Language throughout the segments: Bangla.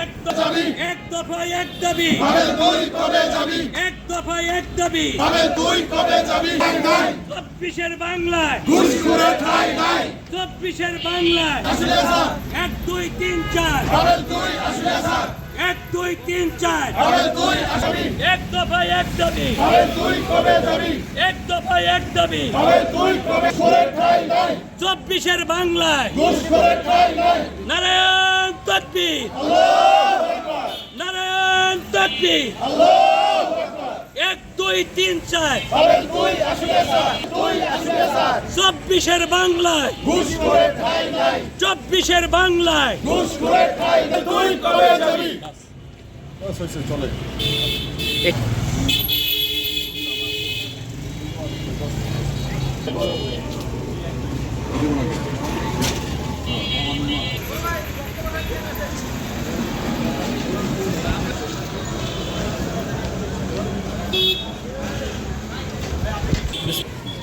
এক এক দাবি তুই কবে যাবি এক এক দাবি তুই কবে যাবি চব্বিশের বাংলায় ঠাই নাই চব্বিশের বাংলায় এক দুই তিন চার স্যার এক দুই তিন চার। এক এক দাবি। এক এক দাবি। চব্বিশের বাংলায়। নারায়ণ তকবীর। নারায়ণ তকবীর। এক দুই তিন চার। চব্বিশের বাংলায়। চব্বিশের বাংলায় ঘুষ করে ঠাই নাই তুই কবে যাবি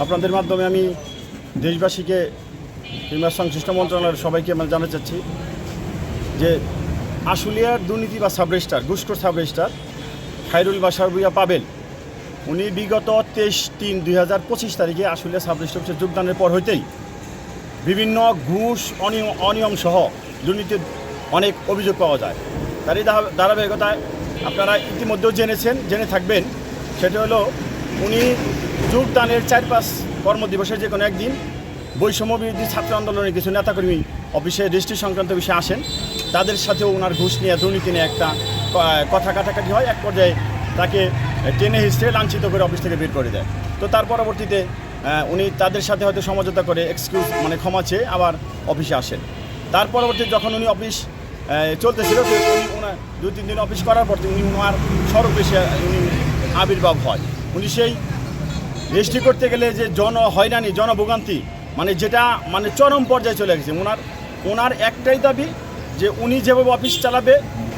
আপনাদের মাধ্যমে আমি দেশবাসীকে কিংবা সংশ্লিষ্ট মন্ত্রণালয়ের সবাইকে আমরা জানাতে চাচ্ছি যে আশুলিয়ার দুর্নীতি বা সাবরেস্টার ঘুষখোর সাবরেস্টার খাইরুল বাসার ভুইয়া পাবেল উনি বিগত তেইশ তিন দুই হাজার পঁচিশ তারিখে আশুলিয়া সাবরেস্টার অফিসে যোগদানের পর হইতেই বিভিন্ন ঘুষ অনিয়ম অনিয়ম সহ দুর্নীতির অনেক অভিযোগ পাওয়া যায়। তারই ধারা- ধারাবাহিকতায় আপনারা ইতিমধ্যেও জেনেছেন, জেনে থাকবেন, সেটা হলো উনি যোগদানের চার পাঁচ কর্মদিবসের যে কোনো একদিন বৈষম্য বিরোধী ছাত্র আন্দোলনের কিছু নেতাকর্মী অফিসে রেজিস্ট্রি সংক্রান্ত বিষয়ে আসেন। তাদের সাথেও ওনার ঘুষ নিয়ে দুর্নীতি নিয়ে একটা কথা কাটাকাটি হয়। এক পর্যায়ে তাকে টেনে হিস্ট্রে লাঞ্ছিত করে অফিস থেকে বের করে দেয়। তো তার পরবর্তীতে উনি তাদের সাথে হয়তো সমঝোতা করে এক্সকিউজ মানে ক্ষমা চেয়ে আবার অফিসে আসেন। তার পরবর্তীতে যখন উনি অফিস চলতেছিল, তো উনি ওনার দু তিন দিন অফিস করার পর উনি ওনার স্বরূপে সে উনি আবির্ভাব হয়। উনি সেই রেজিস্ট্রি করতে গেলে যে জন হয়রানি, জনভোগান্তি মানে যেটা মানে চরম পর্যায়ে চলে গেছে। ওনার ওনার একটাই দাবি যে উনি যেভাবে অফিস চালাবে,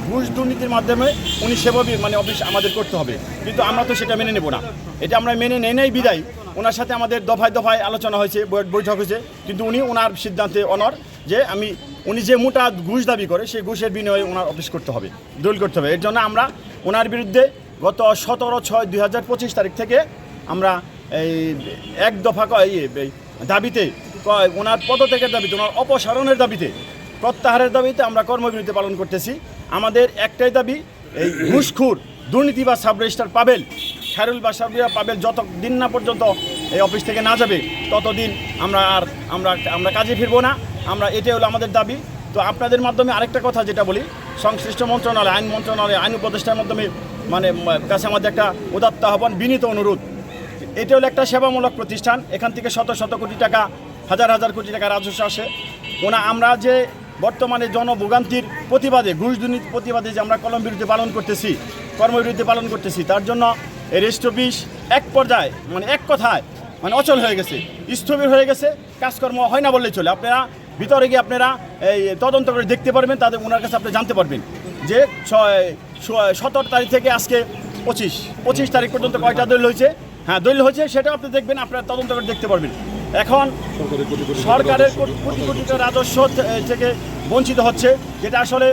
ঘুষ দুর্নীতির মাধ্যমে উনি সেভাবেই মানে অফিস আমাদের করতে হবে। কিন্তু আমরা তো সেটা মেনে নেব না। এটা আমরা মেনে নেই নেই বিদায়। ওনার সাথে আমাদের দফায় দফায় আলোচনা হয়েছে বৈঠক হয়েছে। কিন্তু উনি ওনার সিদ্ধান্তে অনর যে আমি, উনি যে মোটা ঘুষ দাবি করে, সেই ঘুষের বিনিময়ে ওনার অফিস করতে হবে, দলিল করতে হবে। এর জন্য আমরা ওনার বিরুদ্ধে গত সতেরো ছয় দুই তারিখ থেকে আমরা এই এক দফা দাবিতে ওনার পদত্যাগের দাবিতে, ওনার অপসারণের দাবিতে প্রত্যাহারের দাবিতে আমরা কর্মবিরতি পালন করতেছি। আমাদের একটাই দাবি, এই ঘুষখুর, দুর্নীতি বা সাব রেজিস্টার পাবেল, খায়রুল বা সাবরিয়া পাবেল যত দিন না পর্যন্ত এই অফিস থেকে না যাবে, ততদিন আমরা আর আমরা আমরা কাজে ফিরবো না। আমরা এটাই হলো আমাদের দাবি। তো আপনাদের মাধ্যমে আরেকটা কথা যেটা বলি, সংশ্লিষ্ট মন্ত্রণালয়, আইন মন্ত্রণালয়, আইন উপদেষ্টার মাধ্যমে মানে কাছে আমাদের একটা উদাত্ত আহ্বান, বিনীত অনুরোধ। এটা হলো একটা সেবামূলক প্রতিষ্ঠান, এখান থেকে শত শত কোটি টাকা, হাজার হাজার কোটি টাকা রাজস্ব আসে। ওনা আমরা যে বর্তমানে জনভোগান্তির প্রতিবাদে ঘুষ দুর্নীতির প্রতিবাদে যে আমরা কলম বিরুদ্ধে পালন করতেছি কর্মবিরুদ্ধে পালন করতেছি, তার জন্য এই রেস্ট এক পর্যায়ে মানে এক কথায় মানে অচল হয়ে গেছে, স্থবির হয়ে গেছে, কাজকর্ম হয় না বললেই চলে। আপনারা ভিতরে গিয়ে আপনারা এই তদন্ত করে দেখতে পারবেন, তাদের ওনার কাছে আপনি জানতে পারবেন যে সতেরো তারিখ থেকে আজকে পঁচিশ পঁচিশ তারিখ পর্যন্ত কয়টা দলিল হয়েছে? হ্যাঁ দলিল হয়েছে, সেটাও আপনি দেখবেন, আপনারা তদন্ত করে দেখতে পারবেন। এখন সরকারের কোটি কোটি রাজস্ব। থেকে বঞ্চিত হচ্ছে যেটা আসলে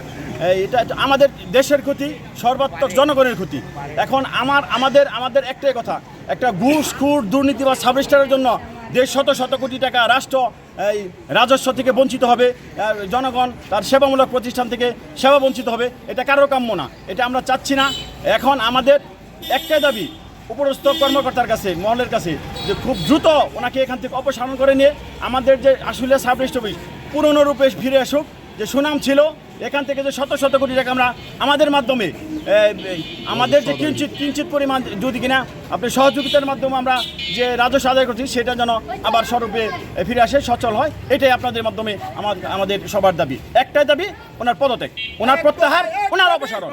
এটা এটা আমাদের দেশের ক্ষতি সর্বাত্মক জনগণের ক্ষতি। এখন আমার আমাদের আমাদের একটাই কথা একটা ঘুষ খুর দুর্নীতি বা সাবরেস্টারের জন্য দেশ শত শত কোটি টাকা রাষ্ট্র এই রাজস্ব থেকে বঞ্চিত হবে জনগণ তার সেবামূলক প্রতিষ্ঠান থেকে সেবা বঞ্চিত হবে এটা কারও কাম্য না এটা আমরা চাচ্ছি না। এখন আমাদের একটাই দাবি উপরস্থ কর্মকর্তার কাছে মহলের কাছে যে খুব দ্রুত ওনাকে এখান থেকে অপসারণ করে নিয়ে আমাদের যে আসলে সাবরেস্ট অফিস, পুরনো রূপে ফিরে আসুক, যে সুনাম ছিল, এখান থেকে যে শত শত কোটি টাকা আমরা আমাদের মাধ্যমে আমাদের যে কিঞ্চিত কিঞ্চিত পরিমাণ যদি কিনা আপনি সহযোগিতার মাধ্যমে আমরা যে রাজস্ব আদায় করছি, সেটা যেন আবার স্বরূপে ফিরে আসে, সচল হয়, এটাই আপনাদের মাধ্যমে আমার আমাদের সবার দাবি। একটাই দাবি, ওনার পদত্যাগ, ওনার প্রত্যাহার, ওনার অপসারণ।